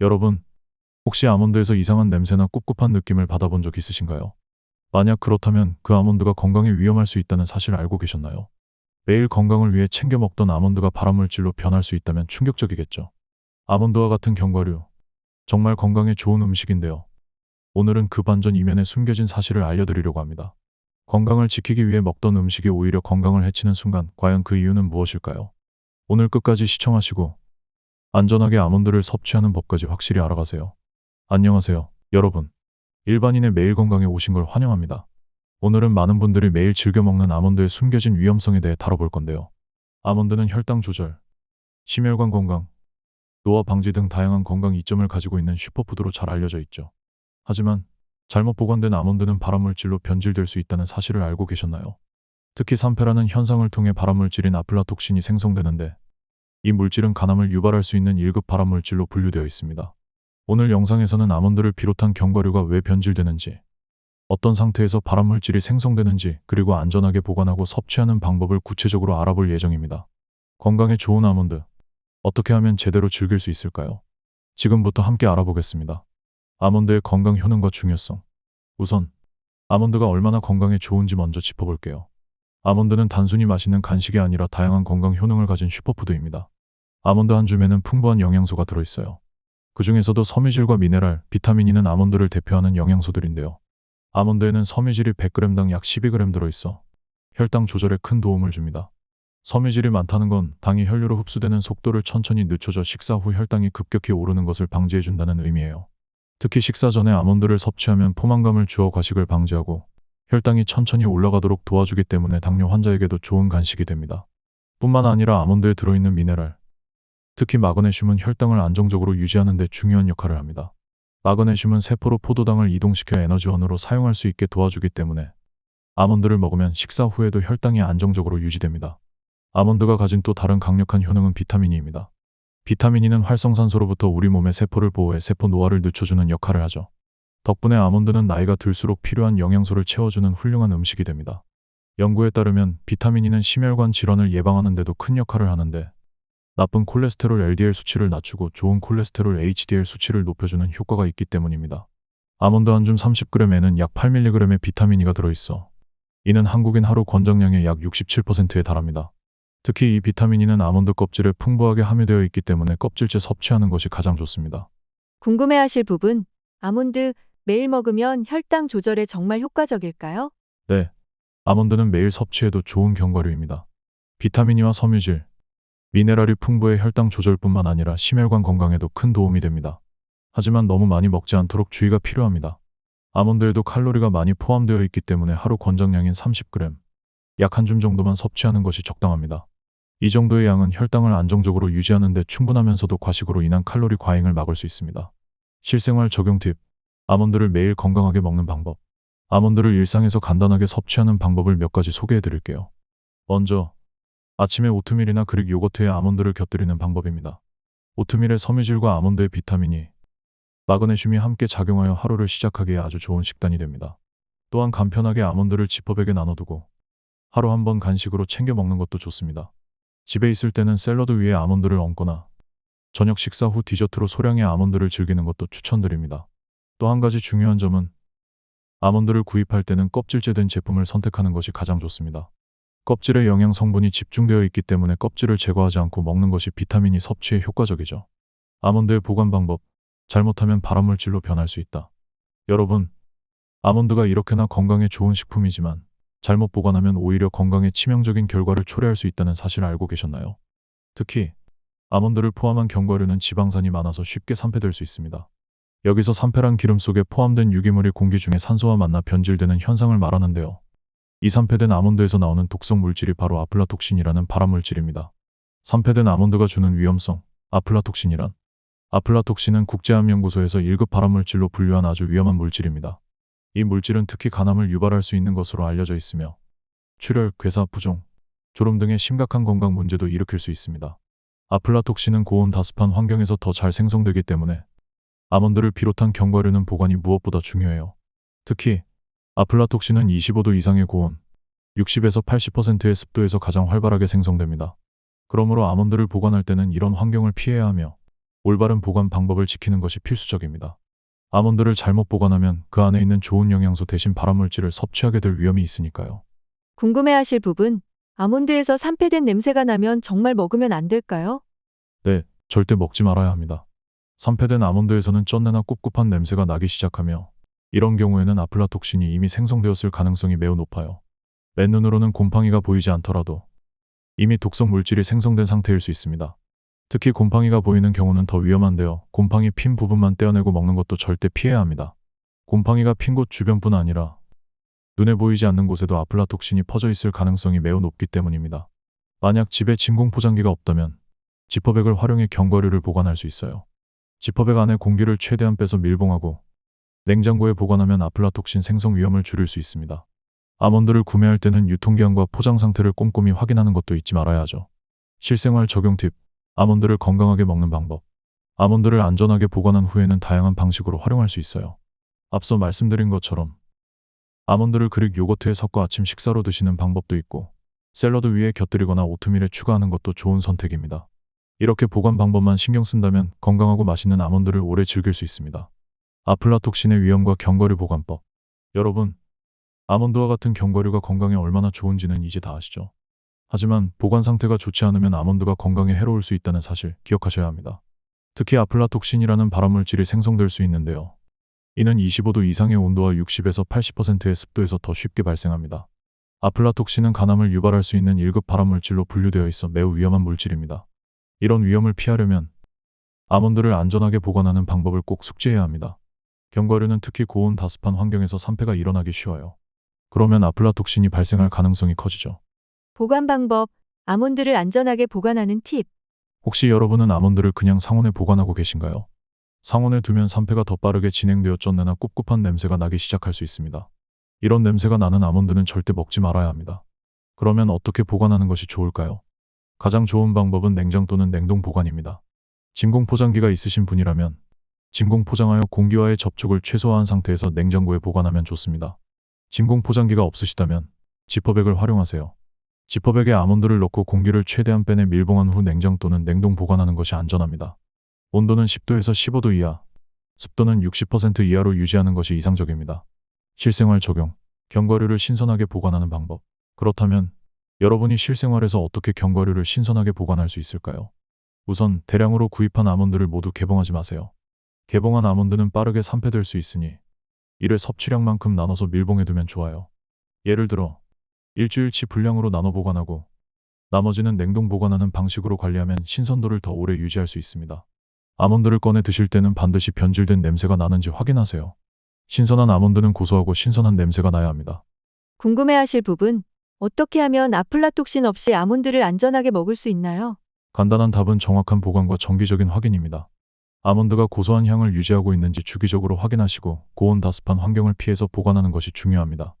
여러분, 혹시 아몬드에서 이상한 냄새나 꿉꿉한 느낌을 받아본 적 있으신가요? 만약 그렇다면 그 아몬드가 건강에 위험할 수 있다는 사실을 알고 계셨나요? 매일 건강을 위해 챙겨 먹던 아몬드가 발암물질로 변할 수 있다면 충격적이겠죠. 아몬드와 같은 견과류, 정말 건강에 좋은 음식인데요. 오늘은 그 반전 이면에 숨겨진 사실을 알려드리려고 합니다. 건강을 지키기 위해 먹던 음식이 오히려 건강을 해치는 순간, 과연 그 이유는 무엇일까요? 오늘 끝까지 시청하시고 안전하게 아몬드를 섭취하는 법까지 확실히 알아가세요. 안녕하세요, 여러분. 일반인의 매일 건강에 오신 걸 환영합니다. 오늘은 많은 분들이 매일 즐겨 먹는 아몬드의 숨겨진 위험성에 대해 다뤄볼 건데요. 아몬드는 혈당 조절, 심혈관 건강, 노화 방지 등 다양한 건강 이점을 가지고 있는 슈퍼푸드로 잘 알려져 있죠. 하지만 잘못 보관된 아몬드는 발암물질로 변질될 수 있다는 사실을 알고 계셨나요? 특히 산패라는 현상을 통해 발암물질인 아플라톡신이 생성되는데 이 물질은 간암을 유발할 수 있는 1급 발암물질로 분류되어 있습니다. 오늘 영상에서는 아몬드를 비롯한 견과류가 왜 변질되는지, 어떤 상태에서 발암물질이 생성되는지, 그리고 안전하게 보관하고 섭취하는 방법을 구체적으로 알아볼 예정입니다. 건강에 좋은 아몬드, 어떻게 하면 제대로 즐길 수 있을까요? 지금부터 함께 알아보겠습니다. 아몬드의 건강 효능과 중요성. 우선, 아몬드가 얼마나 건강에 좋은지 먼저 짚어볼게요. 아몬드는 단순히 맛있는 간식이 아니라 다양한 건강 효능을 가진 슈퍼푸드입니다. 아몬드 한 줌에는 풍부한 영양소가 들어있어요. 그 중에서도 섬유질과 미네랄, 비타민이는 아몬드를 대표하는 영양소들인데요. 아몬드에는 섬유질이 100g당 약 12g 들어있어 혈당 조절에 큰 도움을 줍니다. 섬유질이 많다는 건 당이 혈류로 흡수되는 속도를 천천히 늦춰져 식사 후 혈당이 급격히 오르는 것을 방지해준다는 의미예요. 특히 식사 전에 아몬드를 섭취하면 포만감을 주어 과식을 방지하고 혈당이 천천히 올라가도록 도와주기 때문에 당뇨 환자에게도 좋은 간식이 됩니다. 뿐만 아니라 아몬드에 들어있는 미네랄, 특히 마그네슘은 혈당을 안정적으로 유지하는 데 중요한 역할을 합니다. 마그네슘은 세포로 포도당을 이동시켜 에너지원으로 사용할 수 있게 도와주기 때문에 아몬드를 먹으면 식사 후에도 혈당이 안정적으로 유지됩니다. 아몬드가 가진 또 다른 강력한 효능은 비타민이입니다. 비타민이는 활성산소로부터 우리 몸의 세포를 보호해 세포 노화를 늦춰주는 역할을 하죠. 덕분에 아몬드는 나이가 들수록 필요한 영양소를 채워주는 훌륭한 음식이 됩니다. 연구에 따르면 비타민이는 심혈관 질환을 예방하는 데도 큰 역할을 하는데 나쁜 콜레스테롤 LDL 수치를 낮추고 좋은 콜레스테롤 HDL 수치를 높여주는 효과가 있기 때문입니다. 아몬드 한 줌 30g에는 약 8mg의 비타민 E가 들어있어 이는 한국인 하루 권장량의 약 67%에 달합니다. 특히 이 비타민 E는 아몬드 껍질에 풍부하게 함유되어 있기 때문에 껍질째 섭취하는 것이 가장 좋습니다. 궁금해하실 부분, 아몬드 매일 먹으면 혈당 조절에 정말 효과적일까요? 네, 아몬드는 매일 섭취해도 좋은 견과류입니다. 비타민이와 섬유질, 미네랄이 풍부해 혈당 조절뿐만 아니라 심혈관 건강에도 큰 도움이 됩니다. 하지만 너무 많이 먹지 않도록 주의가 필요합니다. 아몬드에도 칼로리가 많이 포함되어 있기 때문에 하루 권장량인 30g, 약 한 줌 정도만 섭취하는 것이 적당합니다. 이 정도의 양은 혈당을 안정적으로 유지하는 데 충분하면서도 과식으로 인한 칼로리 과잉을 막을 수 있습니다. 실생활 적용 팁. 아몬드를 매일 건강하게 먹는 방법. 아몬드를 일상에서 간단하게 섭취하는 방법을 몇 가지 소개해 드릴게요. 먼저, 아침에 오트밀이나 그릭 요거트에 아몬드를 곁들이는 방법입니다. 오트밀의 섬유질과 아몬드의 비타민이, 마그네슘이 함께 작용하여 하루를 시작하기에 아주 좋은 식단이 됩니다. 또한 간편하게 아몬드를 지퍼백에 나눠두고 하루 한 번 간식으로 챙겨 먹는 것도 좋습니다. 집에 있을 때는 샐러드 위에 아몬드를 얹거나 저녁 식사 후 디저트로 소량의 아몬드를 즐기는 것도 추천드립니다. 또 한 가지 중요한 점은 아몬드를 구입할 때는 껍질째 된 제품을 선택하는 것이 가장 좋습니다. 껍질에 영양 성분이 집중되어 있기 때문에 껍질을 제거하지 않고 먹는 것이 비타민이 섭취에 효과적이죠. 아몬드의 보관 방법. 잘못하면 발암물질로 변할 수 있다. 여러분, 아몬드가 이렇게나 건강에 좋은 식품이지만 잘못 보관하면 오히려 건강에 치명적인 결과를 초래할 수 있다는 사실을 알고 계셨나요? 특히 아몬드를 포함한 견과류는 지방산이 많아서 쉽게 산패될 수 있습니다. 여기서 산패란 기름 속에 포함된 유기물이 공기 중에 산소와 만나 변질되는 현상을 말하는데요. 이 산패된 아몬드에서 나오는 독성 물질이 바로 아플라톡신이라는 발암물질입니다. 산패된 아몬드가 주는 위험성, 아플라톡신이란 아플라톡신은 국제암연구소에서 1급 발암물질로 분류한 아주 위험한 물질입니다. 이 물질은 특히 간암을 유발할 수 있는 것으로 알려져 있으며 출혈, 괴사, 부종, 졸음 등의 심각한 건강 문제도 일으킬 수 있습니다. 아플라톡신은 고온 다습한 환경에서 더 잘 생성되기 때문에 아몬드를 비롯한 견과류는 보관이 무엇보다 중요해요. 특히 아플라톡신은 25도 이상의 고온, 60에서 80%의 습도에서 가장 활발하게 생성됩니다. 그러므로 아몬드를 보관할 때는 이런 환경을 피해야 하며 올바른 보관 방법을 지키는 것이 필수적입니다. 아몬드를 잘못 보관하면 그 안에 있는 좋은 영양소 대신 발암물질을 섭취하게 될 위험이 있으니까요. 궁금해하실 부분, 아몬드에서 산패된 냄새가 나면 정말 먹으면 안 될까요? 네, 절대 먹지 말아야 합니다. 산패된 아몬드에서는 쩐내나 꿉꿉한 냄새가 나기 시작하며 이런 경우에는 아플라톡신이 이미 생성되었을 가능성이 매우 높아요. 맨눈으로는 곰팡이가 보이지 않더라도 이미 독성 물질이 생성된 상태일 수 있습니다. 특히 곰팡이가 보이는 경우는 더 위험한데요. 곰팡이 핀 부분만 떼어내고 먹는 것도 절대 피해야 합니다. 곰팡이가 핀 곳 주변뿐 아니라 눈에 보이지 않는 곳에도 아플라톡신이 퍼져 있을 가능성이 매우 높기 때문입니다. 만약 집에 진공 포장기가 없다면 지퍼백을 활용해 견과류를 보관할 수 있어요. 지퍼백 안에 공기를 최대한 빼서 밀봉하고 냉장고에 보관하면 아플라톡신 생성 위험을 줄일 수 있습니다. 아몬드를 구매할 때는 유통기한과 포장 상태를 꼼꼼히 확인하는 것도 잊지 말아야 하죠. 실생활 적용 팁. 아몬드를 건강하게 먹는 방법. 아몬드를 안전하게 보관한 후에는 다양한 방식으로 활용할 수 있어요. 앞서 말씀드린 것처럼 아몬드를 그릭 요거트에 섞어 아침 식사로 드시는 방법도 있고 샐러드 위에 곁들이거나 오트밀에 추가하는 것도 좋은 선택입니다. 이렇게 보관 방법만 신경 쓴다면 건강하고 맛있는 아몬드를 오래 즐길 수 있습니다. 아플라톡신의 위험과 견과류 보관법. 여러분, 아몬드와 같은 견과류가 건강에 얼마나 좋은지는 이제 다 아시죠? 하지만 보관 상태가 좋지 않으면 아몬드가 건강에 해로울 수 있다는 사실 기억하셔야 합니다. 특히 아플라톡신이라는 발암물질이 생성될 수 있는데요. 이는 25도 이상의 온도와 60에서 80%의 습도에서 더 쉽게 발생합니다. 아플라톡신은 간암을 유발할 수 있는 1급 발암물질로 분류되어 있어 매우 위험한 물질입니다. 이런 위험을 피하려면 아몬드를 안전하게 보관하는 방법을 꼭 숙지해야 합니다. 견과류는 특히 고온 다습한 환경에서 산패가 일어나기 쉬워요. 그러면 아플라톡신이 발생할 가능성이 커지죠. 보관 방법, 아몬드를 안전하게 보관하는 팁. 혹시 여러분은 아몬드를 그냥 상온에 보관하고 계신가요? 상온에 두면 산패가 더 빠르게 진행되어 쩐내나 꿉꿉한 냄새가 나기 시작할 수 있습니다. 이런 냄새가 나는 아몬드는 절대 먹지 말아야 합니다. 그러면 어떻게 보관하는 것이 좋을까요? 가장 좋은 방법은 냉장 또는 냉동 보관입니다. 진공 포장기가 있으신 분이라면 진공 포장하여 공기와의 접촉을 최소화한 상태에서 냉장고에 보관하면 좋습니다. 진공 포장기가 없으시다면 지퍼백을 활용하세요. 지퍼백에 아몬드를 넣고 공기를 최대한 빼내 밀봉한 후 냉장 또는 냉동 보관하는 것이 안전합니다. 온도는 10도에서 15도 이하, 습도는 60% 이하로 유지하는 것이 이상적입니다. 실생활 적용, 견과류를 신선하게 보관하는 방법. 그렇다면 여러분이 실생활에서 어떻게 견과류를 신선하게 보관할 수 있을까요? 우선 대량으로 구입한 아몬드를 모두 개봉하지 마세요. 개봉한 아몬드는 빠르게 산패될 수 있으니 이를 섭취량만큼 나눠서 밀봉해두면 좋아요. 예를 들어 일주일치 분량으로 나눠 보관하고 나머지는 냉동 보관하는 방식으로 관리하면 신선도를 더 오래 유지할 수 있습니다. 아몬드를 꺼내 드실 때는 반드시 변질된 냄새가 나는지 확인하세요. 신선한 아몬드는 고소하고 신선한 냄새가 나야 합니다. 궁금해하실 부분, 어떻게 하면 아플라톡신 없이 아몬드를 안전하게 먹을 수 있나요? 간단한 답은 정확한 보관과 정기적인 확인입니다. 아몬드가 고소한 향을 유지하고 있는지 주기적으로 확인하시고 고온 다습한 환경을 피해서 보관하는 것이 중요합니다.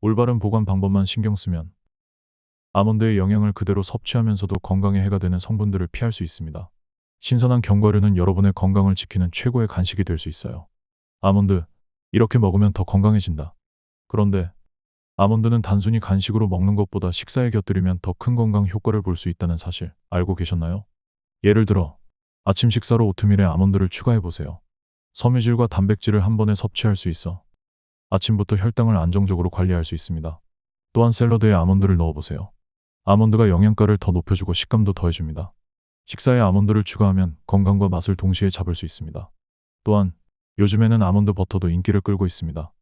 올바른 보관 방법만 신경 쓰면 아몬드의 영양을 그대로 섭취하면서도 건강에 해가 되는 성분들을 피할 수 있습니다. 신선한 견과류는 여러분의 건강을 지키는 최고의 간식이 될 수 있어요. 아몬드, 이렇게 먹으면 더 건강해진다. 그런데 아몬드는 단순히 간식으로 먹는 것보다 식사에 곁들이면 더 큰 건강 효과를 볼 수 있다는 사실 알고 계셨나요? 예를 들어 아침 식사로 오트밀에 아몬드를 추가해 보세요. 섬유질과 단백질을 한 번에 섭취할 수 있어 아침부터 혈당을 안정적으로 관리할 수 있습니다. 또한 샐러드에 아몬드를 넣어 보세요. 아몬드가 영양가를 더 높여주고 식감도 더해줍니다. 식사에 아몬드를 추가하면 건강과 맛을 동시에 잡을 수 있습니다. 또한 요즘에는 아몬드 버터도 인기를 끌고 있습니다.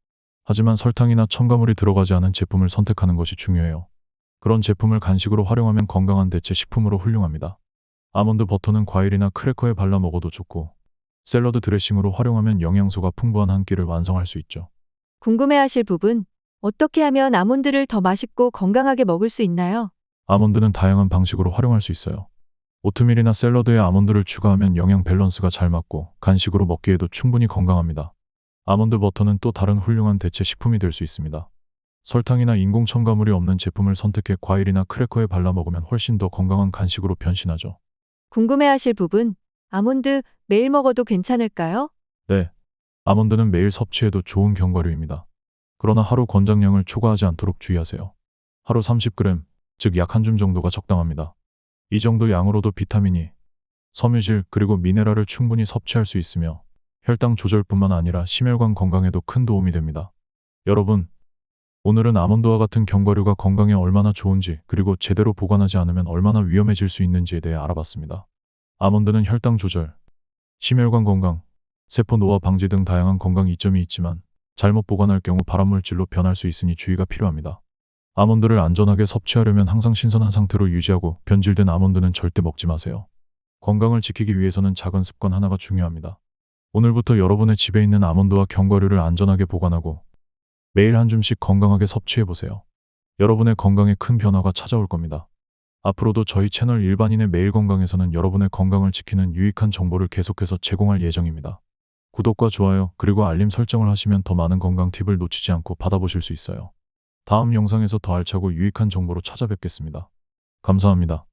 하지만 설탕이나 첨가물이 들어가지 않은 제품을 선택하는 것이 중요해요. 그런 제품을 간식으로 활용하면 건강한 대체 식품으로 훌륭합니다. 아몬드 버터는 과일이나 크래커에 발라 먹어도 좋고 샐러드 드레싱으로 활용하면 영양소가 풍부한 한 끼를 완성할 수 있죠. 궁금해하실 부분, 어떻게 하면 아몬드를 더 맛있고 건강하게 먹을 수 있나요? 아몬드는 다양한 방식으로 활용할 수 있어요. 오트밀이나 샐러드에 아몬드를 추가하면 영양 밸런스가 잘 맞고 간식으로 먹기에도 충분히 건강합니다. 아몬드 버터는 또 다른 훌륭한 대체 식품이 될 수 있습니다. 설탕이나 인공 첨가물이 없는 제품을 선택해 과일이나 크래커에 발라 먹으면 훨씬 더 건강한 간식으로 변신하죠. 궁금해하실 부분, 아몬드 매일 먹어도 괜찮을까요? 네. 아몬드는 매일 섭취해도 좋은 견과류입니다. 그러나 하루 권장량을 초과하지 않도록 주의하세요. 하루 30g, 즉 약 한 줌 정도가 적당합니다. 이 정도 양으로도 비타민이 섬유질 그리고 미네랄을 충분히 섭취할 수 있으며 혈당 조절뿐만 아니라 심혈관 건강에도 큰 도움이 됩니다. 여러분, 오늘은 아몬드와 같은 견과류가 건강에 얼마나 좋은지 그리고 제대로 보관하지 않으면 얼마나 위험해질 수 있는지에 대해 알아봤습니다. 아몬드는 혈당 조절, 심혈관 건강, 세포 노화 방지 등 다양한 건강 이점이 있지만 잘못 보관할 경우 발암물질로 변할 수 있으니 주의가 필요합니다. 아몬드를 안전하게 섭취하려면 항상 신선한 상태로 유지하고 변질된 아몬드는 절대 먹지 마세요. 건강을 지키기 위해서는 작은 습관 하나가 중요합니다. 오늘부터 여러분의 집에 있는 아몬드와 견과류를 안전하게 보관하고 매일 한 줌씩 건강하게 섭취해 보세요. 여러분의 건강에 큰 변화가 찾아올 겁니다. 앞으로도 저희 채널 일반인의 매일 건강에서는 여러분의 건강을 지키는 유익한 정보를 계속해서 제공할 예정입니다. 구독과 좋아요 그리고 알림 설정을 하시면 더 많은 건강 팁을 놓치지 않고 받아보실 수 있어요. 다음 영상에서 더 알차고 유익한 정보로 찾아뵙겠습니다. 감사합니다.